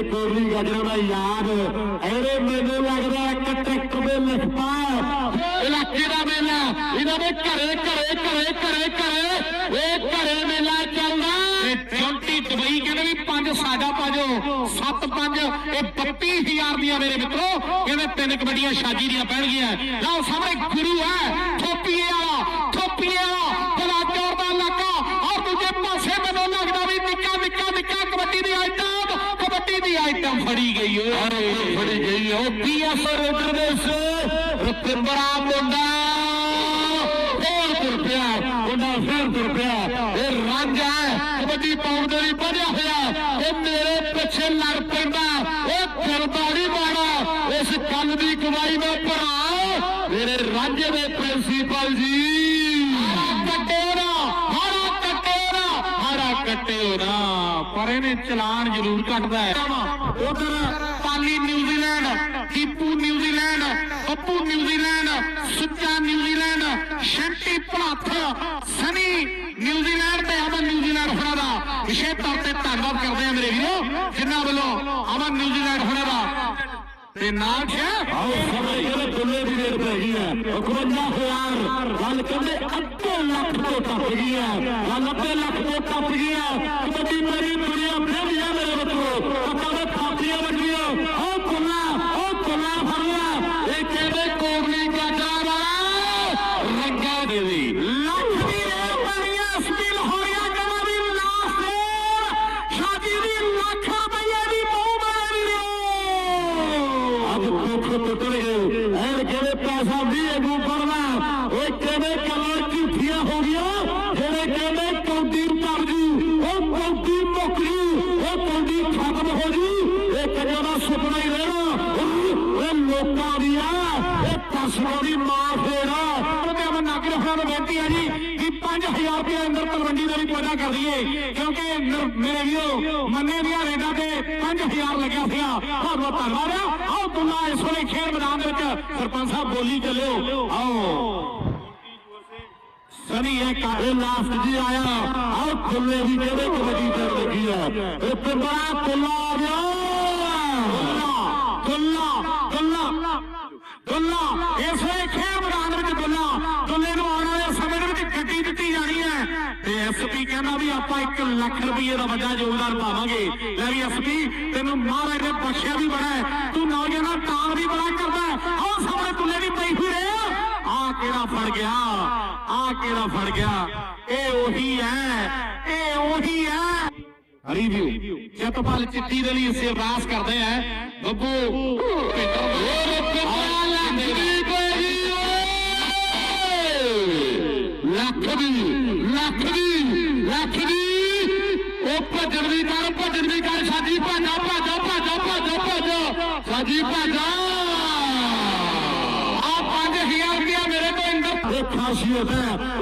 ਇਹਦੇ ਕੋਲੀ ਗਜਰਾਂ ਦਾ ਯਾਦ। ਇਹਦੇ ਮੈਨੂੰ ਲੱਗਦਾ ਇੱਕ ਟਰੈਕਟਰ ਦੇ ਲਿਖਪਾ ਇਲਾਕੇ ਦਾ ਮੇਲਾ ਇਹਨਾਂ ਦੇ ਘਰੇ ਘਰੇ ਘਰੇ ਘਰੇ ਘਰੇ। ਇਹ ਘਰੇ ਮੇਲਾ ਚੱਲਦਾ। ਤੇ ਦੁਬਈ ਕਹਿੰਦੇ ਵੀ ਪੰਜ ਸਾਡਾ ਪਾਜੋ, ਸੱਤ, ਪੰਜ, ਇਹ 32000 ਦੀਆਂ ਮੇਰੇ ਮਿੱਤਰੋ ਕਹਿੰਦੇ ਤਿੰਨ ਕਬੱਡੀਆਂ ਸ਼ਾਜੀ ਦੀਆਂ ਪੈਣਗੀਆਂ। ਲਓ ਸਾਹਮਣੇ ਗੁਰੂ ਹੈ, ਥੋਪੀਏ ਵਾਲਾ ਥੋਪੀਏ ਵਾਲਾ। ਫੜੀ ਗਈ ਓਏ। ਫੜੀ ਗਈ ਉਹ ਪੀਐਸ ਰੋਡਰ ਦੇ ਸੇ ਰੁਪਿੰਦਰਾ ਮੁੰਡਾ। ਫੇਰ ਤੁਰ ਪਿਆ। ਮੁੰਡਾ ਫੇਰ ਤੁਰ ਪਿਆ। ਇਹ ਰਾਂਝਾ ਕਬੱਡੀ ਪਾਉਣ ਦੇ ਲਈ ਵਧਿਆ ਹੋਇਆ ਇਹ ਮੇਰੇ ਪਿੱਛੇ ਲੜ ਪੈਂਦਾ ਇਹ ਫਿਰਦਾ ਨਹੀਂ ਬਾੜਾ ਇਸ ਗੱਲ ਦੀ ਕਮਾਈ ਦਾ ਭਰਾ ਮੇਰੇ ਰਾਂਝੇ ਦੇ ਪ੍ਰਿੰਸੀਪਲ ਜੀ ਕੱਟੇਰਾ ਹਾਰਾ ਕੱਟੇਰਾ ਹਾਰਾ ਕੱਟੇਰਾ ਪਰ ਇਹਨੇ ਚਲਾਨ ਜ਼ਰੂਰ ਕੱਟਦਾ ਹੈ। ਉਧਰ Pali New Zealand, Tipu New Zealand Pappu New Zealand, Sucha New Zealand, Shanty Bholath Sunny New Zealand ਤੇ ਅਮਨ ਨਿਊਜ਼ੀਲੈਂਡ ਹੋਣਾ ਦਾ। ਵਿਸ਼ੇਸ਼ ਤੌਰ ਤੇ ਧੰਨਵਾਦ ਕਰਦੇ ਆ ਮੇਰੇ ਵੀਰੋ ਜਿਨ੍ਹਾਂ ਵੱਲੋਂ ਅਮਨ ਨਿਊਜ਼ੀਲੈਂਡ ਹੋਣਾ ਦਾ। ਤੇ ਨਾਲ ਛੇ ਆਓ ਸਾਰੇ ਜਿਹੜੇ ਦੁੱਲੇ ਦੀ ਰੇਟ ਪੈ ਹੈ। 51000 ਗੱਲ ਕਹਿੰਦੇ ਅੱਧੇ ਲੱਖ ਤੋਂ ਟੱਪ ਗਈ ਹੈ। ਗੱਲ ਅੱਧੇ ਲੱਖ ਤੋਂ ਟੱਪ ਗਈ ਹੈ। ਕਬੱਡੀ ਮੇਰੀ में कौदीप कागज़ी हो कौदीप मोकरी हो कौदीप ठाकुर होजी ये कजना सुपना ही रहना ये लोगों दिया ये तस्वीरी मार फेरा ਤੇ ਮੈਂ ਨਾਗਰ ਸਾਹਿਬ ਨੂੰ ਬੇਨਤੀ ਹੈ ਜੀ ਕਿ 5000 ਰੁਪਏ ਅੰਦਰ ਤਲਵੰਡੀ ਦੇ ਲਈ ਪੈਦਾ ਕਰ ਦਈਏ ਕਿਉਂਕਿ ਮੇਰੇ ਵੀਰੋ ਮੰਨੇ ਦੀਆਂ ਰੇਡਾਂ ਤੇ 5000 ਲੱਗਿਆ ਸੀਗਾ ਬਹੁਤ ਬਹੁਤ ਧੰਨਵਾਦ ਆਓ ਦੁੱਲਾ ਇਸ ਵੇਲੇ ਖੇਡ ਮੈਦਾਨ ਦੇ ਵਿੱਚ ਸਰਪੰਚ ਸਾਹਿਬ ਬੋਲੀ ਚੱਲਿਓ ਆਓ ਸਨੀ ਇਹ ਕਾਹੇ ਲਾਸਟ ਜੀ ਆਇਆ? ਆਹ ਖੁੱਲੇ ਵੀ ਕਿਹੜੇ ਕਬੱਡੀ ਤੇ ਲੱਗੀ ਆ। ਇਹ ਪਿੰਬੜਾ ਕੁੱਲਾ ਆ ਗਿਆ। ਦੁੱਲਾ ਦੁੱਲਾ ਦੁੱਲਾ ਇਸ ਖੇਡ ਮੈਦਾਨ ਵਿੱਚ ਦੁੱਲਾ ਦੁੱਲੇ ਨੂੰ ਆਉਣ ਵਾਲੇ ਸਮੇਂ ਦੇ ਵਿੱਚ ਗੱਡੀ ਦਿੱਤੀ ਜਾਣੀ ਹੈ। ਤੇ ਐਸਪੀ ਕਹਿੰਦਾ ਵੀ ਆਪਾਂ 1 ਲੱਖ ਰੁਪਏ ਦਾ ਵੱਡਾ ਯੋਗਦਾਨ ਪਾਵਾਂਗੇ। ਲੈ ਵੀ ਐਸਪੀ ਤੈਨੂੰ ਮਹਾਰਾਜ ਨੇ ਬਖਸ਼ਿਆ ਵੀ ਬੜਾ ਹੈ। ਤੂੰ ਨੌਜਵਾਨਾਂ ਤਾਲ ਵੀ ਬੜਾ ਕਰਦਾ ਹੈ। ਆਹ ਸਾਹਮਣੇ ਦੁੱਲੇ ਦੀ ਪਈ ਹੋਈ ਰੇ ਕਿਹੜਾ ਫੜ ਗਿਆ ਆ ਕਿਹੜਾ ਫੜ ਗਿਆ ਇਹ ਉਹੀ ਹੈ ਇਹ ਉਹੀ ਹੈ ਰਿਵਿਊ ਜਤਪਾਲ ਚਿੱਠੀ ਦੇ ਲਈ ਅਸੀਂ ਅਰਦਾਸ ਕਰਦੇ ਆਂ ਬੱਬੂ ਲੱਖ ਦੀ ਲੱਖ ਦੀ ਲੱਖ ਦੀ ਉਹ ਭੱਜਣ ਦੀ ਕਰ ਭੱਜਣ ਦੀ ਕਰ ਸਾਜੀ ਭਾਜਾ ਭਾਜਾ ਭਾਜਾ ਭਾਜਾ ਭਾਜਾ ਸਾਜੀ ਭਾਜਾ ਆ 5000 ਰੁਪਇਆ ਮੇਰੇ ਤੋਂ ਇੰਦਰ ਇਹ ਖਾਸੀਅਤ ਹੈ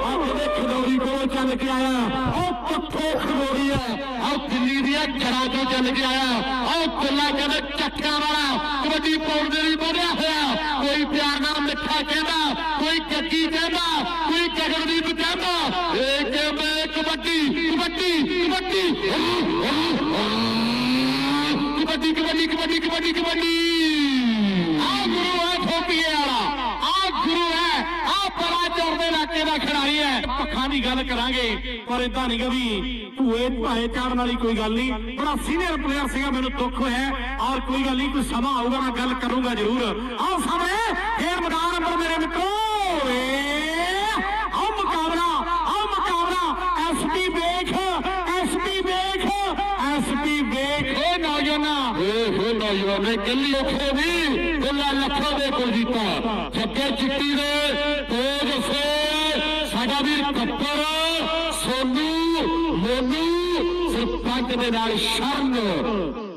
ਆ ਚੱਲ ਕੇ ਆਇਆ ਉਹ ਪੱਥੋ ਖਿਡੌਰੀ ਹੈ ਆ ਦਿੱਲੀ ਦੀਆਂ ਜੜਾਂ ਤੋਂ ਚੱਲ ਕੇ ਆਇਆ ਉਹ ਕੁੱਲਾ ਕਹਿੰਦੇ ਚੱਕਾਂ ਵਾਲਾ ਕਬੱਡੀ ਪਾਉਣ ਦੇ ਲਈ ਵਧਿਆ ਹੋਇਆ ਕੋਈ ਪਿਆਰ ਨਾਲ ਮਿੱਠਾ ਕਹਿੰਦਾ ਕੋਈ ਕੱਕੀ ਕਹਿੰਦਾ ਕੋਈ ਗਗਨਦੀਪ ਕਹਿੰਦਾ ਇਹ ਕਹਿੰਦੇ ਕਬੱਡੀ ਕਬੱਡੀ ਕਬੱਡੀ ਕਬੱਡੀ ਕਬੱਡੀ ਕਬੱਡੀ ਕਬੱਡੀ ਕਬੱਡੀ ਖਿਡਾਰੀ ਦੀ ਗੱਲ ਕਰਾਂਗੇ, ਪਰ ਇਦਾਂ ਨਹੀਂ ਕਿ ਵੀ ਭੂਏ ਭਾਏ ਚਾੜਨ ਵਾਲੀ ਕੋਈ ਗੱਲ ਨਹੀਂ। ਬੜਾ ਸੀਨੀਅਰ ਪਲੇਅਰ ਸੀਗਾ, ਮੈਨੂੰ ਦੁੱਖ ਹੋਇਆ। ਔਰ ਕੋਈ ਗੱਲ ਨਹੀਂ, ਕੋਈ ਸਮਾਂ ਆਊਗਾ, ਮੈਂ ਗੱਲ ਕਰੂੰਗਾ ਜ਼ਰੂਰ। ਆਓ ਸਾਹਮਣੇ, ਫੇਰ ਮੈਦਾਨ ਅੰਦਰ ਮੇਰੇ ਮਿੱਤਰੋ। ਏ, ਆਓ ਮੁਕਾਬਲਾ ਆਓ ਮੁਕਾਬਲਾ। ਐਸਪੀ ਵੇਖ ਐਸਪੀ ਵੇਖ ਐਸਪੀ ਵੇਖ। ਏ ਨੌਜਵਾਨਾ ਇਹ ਹੋ ਨੌਜਵਾਨ ਨੇ ਕੱਲੀ ਔਖੇ ਵੀ ਗੁੱਲਾ ਲੱਖਾਂ ਦੇ ਕੋਲ ਜਿੱਤਾ ਜੱਗੇ ਚਿੱਟੀ ਦੇ ਸਾਡਾ ਸੋਨੂ, ਮੋਨੂ, ਸਰਪੰਚ ਦੇ ਨਾਲ ਸ਼ਰਨ।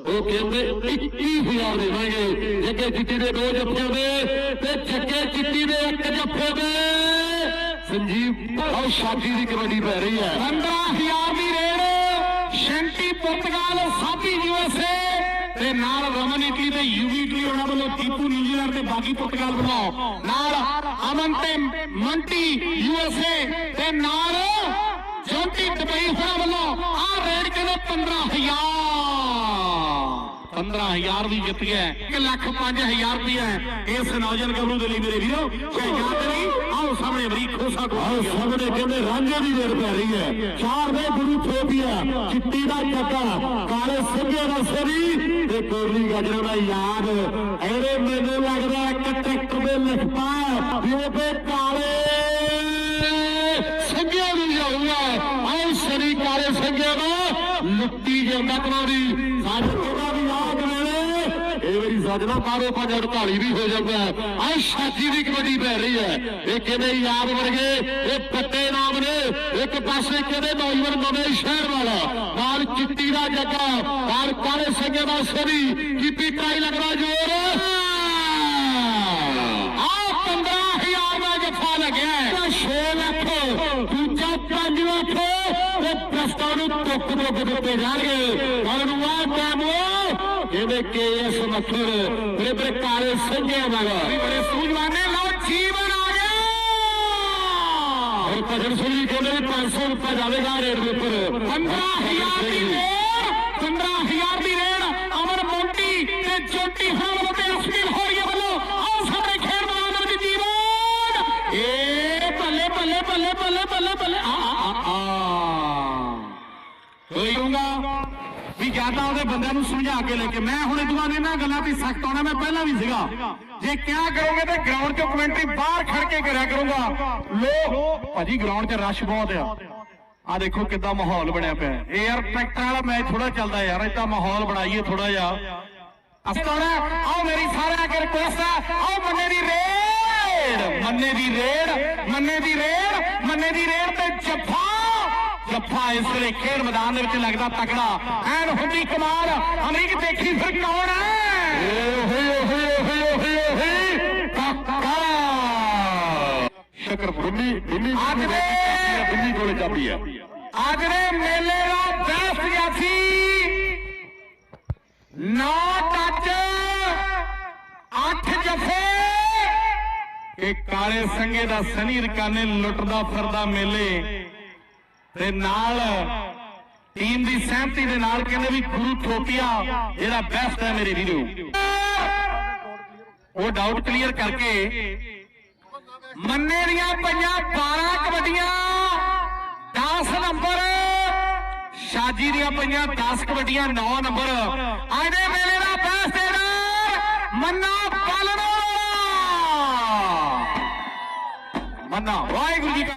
ਉਹ ਕਹਿੰਦੇ 21000 ਦੇਵਾਂਗੇ ਜੱਗੇ ਚਿੱਟੀ ਦੇ ਦੋ ਜੱਫਿਆਂ ਦੇ ਤੇ ਜੱਗੇ ਚਿੱਟੀ ਦੇ ਇੱਕ ਜੱਫੇ ਦੇ। ਸੰਜੀਵ ਉਹ ਸ਼ਾਦੀ ਦੀ ਕਬੱਡੀ ਪੈ ਰਹੀ ਹੈ। 15000 ਦੀ rate. Shanty Portugal Sabi USA ਤੇ ਨਾਲ ਰਮਨ ਇਟਲੀ ਤੇ ਯੂਵੀ ਇਟਲੀ ਉਹਨਾਂ ਵੱਲੋਂ ਟੀਪੂ ਨਿਊਜ਼ੀਲੈਂਡ ਤੇ ਬਾਗੀ ਪੁਰਤਗਾਲ ਵੱਲੋਂ। ਨਾਲ ਅਮਨ ਤੇ ਮੰਟੀ ਯੂਐਸਏ ਤੇ ਨਾਲ ਜੋਤੀ ਦੁਬਈ ਉਹਨਾਂ ਵੱਲੋਂ। ਆ ਰੇਡ ਕਹਿੰਦੇ 15000 15000 ਵੀ ਜਿੱਤ ਗਿਆ 1 ਲੱਖ 5000 ਰੁਪਇਆ ਇਸ ਨੌਜਵਾਨ ਗੱਭਰੂ ਦੇ ਲਈ ਮੇਰੇ ਵੀਰੋ ਸ਼ਹਿਜਾਦ ਲਈ ਆਓ ਸਾਹਮਣੇ ਅਮਰੀਕ ਖੋਸਾ ਆਹ ਕੋਲ ਸਾਹਮਣੇ ਕਹਿੰਦੇ ਰਾਂਝੇ ਦੀ ਵੇੜ ਪੈ ਰਹੀ ਹੈ। ਚਾਰ ਦੇ ਗੁਰੂ ਥੋਪੀਆ ਚਿੱਟੀ ਦਾ ਚੱਕਾ ਕਾਲੇ ਸਿੰਘੇ ਦਾ ਸਰੀ ਤੇ ਕੋਲੀ ਗਜਰਾਂ ਦਾ ਯਾਦ। ਐਰੇ ਮੈਨੂੰ ਲੱਗਦਾ ਇੱਕ ਟਰੈਕਟਰ ਦੇ ਲਿਖ ਪਾਇਆ ਵੀ ਉਹ ਤੇ ਕਾਲੇ ਸਿੰਘੇ ਨੂੰ ਜਾਊਗਾ ਆਹ ਸਰੀ ਕਾਲੇ ਸਿੰਘੇ ਦਾ ਲੁੱਟੀ ਜਾਂਦਾ ਕਰਾਉਣੀ ਸਾਡੇ ਇਹ ਵਾਰੀ ਸਜਣਾ ਬਾਰੋ 548 ਵੀ ਹੋ ਜਾਂਦਾ ਆਹ ਸ਼ਾਦੀ ਦੀ ਕਬੱਡੀ ਪੈ ਰਹੀ ਹੈ। ਇਹ ਕਿਹਦੇ ਯਾਦ ਵਰਗੇ? ਇਹ ਪੱਤੇ ਨਾਮ ਨੇ। ਇੱਕ ਪਾਸੇ ਕਿਹਦੇ ਨੌਜਵਾਨ ਨਵੇਂ ਸ਼ਹਿਰ ਵਾਲਾ? ਨਾਲ ਚਿੱਟੀ ਦਾ ਜੱਗਾ, ਨਾਲ ਕਾਲੇ ਸੰਗੇ ਦਾ ਸਰੀ ਕੀਪੀ ਟਰਾਈ ਲੱਗਦਾ ਜੋਰ। ਆਹ 15000 ਦਾ ਜੱਫਾ ਲੱਗਿਆ ਹੈ। 6 ਲੱਖ, ਦੂਜਾ 5 ਲੱਖ। ਤੇ ਪ੍ਰਸਤਾਵ ਨੂੰ ਟੁੱਕ ਟੁੱਕ ਦਿੱਤੇ ਜਾਣਗੇ। ਕੱਲ ਨੂੰ ਆ ਟਾਈਮ ਜਿਵੇਂ ਕੇ ਐਸ ਮੱਖਰ ਮੇਰੇ ਮੇਰੇ ਕਾਲੇ ਸੰਘਿਆਂ ਵਾਲਾ ਬੜੇ ਸੂਝਵਾਨੇ ਲਓ ਜੀਵਨ ਆ ਗਿਆ। ਔਰ ਭਜਨ ਸੁਣੀ ਕਹਿੰਦੇ ਵੀ 500 ਰੁਪਏ ਜਾਵੇਗਾ ਰੇਟ ਦੇ ਉੱਪਰ। 15000 ਦੀ ਰੇਡ 15000 ਦੀ ਰੇਡ ਅਮਰ ਮੋਂਟੀ ਤੇ ਜੋਟੀ ਹਾਲ ਤੇ ਅਸਮੀਲ ਹੋਰੀਏ ਵੱਲੋਂ। ਆਓ ਸਾਹਮਣੇ ਖੇਡ ਮੈਦਾਨ ਵਿੱਚ ਜੀਵਨ। ਏ ਬੱਲੇ ਬੱਲੇ ਬੱਲੇ ਬੱਲੇ ਬੱਲੇ ਆ ਆ ਆ ਆ ਕੋਈ ਕਹੂੰਗਾ ਵੀ ਜ਼ਿਆਦਾ ਉਹਦੇ ਬੰਦਿਆਂ ਨੂੰ ਸਮਝਾ ਕੇ ਲੈ ਕੇ। ਮੈਂ ਹੁਣ ਇਹ ਦੁਆ ਇਹਨਾਂ ਗੱਲਾਂ ਤੇ ਸਖਤ ਆਉਣਾ, ਮੈਂ ਪਹਿਲਾਂ ਵੀ ਸੀਗਾ। ਜੇ ਕਿਆ ਕਰੋਗੇ ਤੇ ਗਰਾਊਂਡ 'ਚੋਂ ਕਮੈਂਟਰੀ ਬਾਹਰ ਖੜ ਕੇ ਕਰਿਆ ਕਰੂੰਗਾ। ਲੋਕ ਭਾਜੀ ਗਰਾਊਂਡ 'ਚ ਰਸ਼ ਬਹੁਤ ਆ। ਆ ਦੇਖੋ ਕਿੱਦਾਂ ਮਾਹੌਲ ਬਣਿਆ ਪਿਆ। ਹੈ। ਇਹ ਯਾਰ ਟਰੈਕਟਰ ਵਾਲਾ ਮੈਚ ਥੋੜਾ ਚੱਲਦਾ ਯਾਰ, ਇਦਾਂ ਮਾਹੌਲ ਬਣਾਈਏ ਥੋੜਾ ਜਿਹਾ। ਅਸਤਾਉਣਾ ਆਓ ਮੇਰੀ ਸਾਰਿਆਂ ਅੱਗੇ ਰਿਕੁਐਸਟ ਹੈ ਆਓ ਮੰਨੇ ਦੀ ਰੇਡ। ਮੰਨੇ ਦੀ ਰੇਡ, ਮੰਨੇ ਦੀ ਰੇਡ, ਮੰਨੇ ਦੀ ਰੇਡ ਤੇ ਜੱਫਾ ਜੱਫਾ ਇਸ ਵੇਲੇ ਖੇਡ ਮੈਦਾਨ ਦੇ ਵਿੱਚ ਲੱਗਦਾ ਤਕੜਾ। ਐਨ ਹੁੰਦੀ ਕਮਾਲ ਅਮਰੀਕ ਦੇਖੀ ਫਿਰ ਕੌਣ ਹੈ? ਓਹੇ ਓਹੇ ਓਹੇ ਓਹੇ ਓਹੇ ਕਾਕਾ। ਸ਼ਕਰ ਦਿੱਲੀ ਦਿੱਲੀ ਅੱਜ ਦੇ ਦਿੱਲੀ ਕੋਲੇ ਚਾਬੀ ਹੈ। ਅੱਜ ਦੇ ਮੇਲੇ ਦਾ ਬੈਸਟ ਜਾਫੀ ਨੌ ਟੱਚ ਅੱਠ ਜਫੇ। ਇਹ ਕਾਲੇ ਸੰਗੇ ਦਾ ਸਨੀ ਰਕਾਨੇ ਲੁੱਟਦਾ ਫਿਰਦਾ ਮੇਲੇ। ਤੇ ਨਾਲ ਟੀਮ ਦੀ ਸਹਿਮਤੀ ਦੇ ਨਾਲ ਕਹਿੰਦੇ ਵੀ ਗੁਰੂ ਥੋਪੀਆ ਜਿਹੜਾ ਬੈਸਟ ਹੈ ਮੇਰੇ ਵੀਰੋ ਉਹ ਡਾਊਟ ਕਲੀਅਰ ਕਰਕੇ ਮੰਨੇ ਦੀਆਂ ਪਈਆਂ 12 ਕਬੱਡੀਆਂ 10 ਨੰਬਰ ਸ਼ਾਜੀ ਦੀਆਂ ਪਈਆਂ 10 ਕਬੱਡੀਆਂ 9 ਨੰਬਰ ਅੱਜ ਦੇ ਮੇਲੇ ਦਾ ਬੈਸਟ ਏਡਰ ਮੰਨਾ ਪਾਲਣਾ ਮੰਨਾ, ਵਾਹਿਗੁਰੂ ਜੀ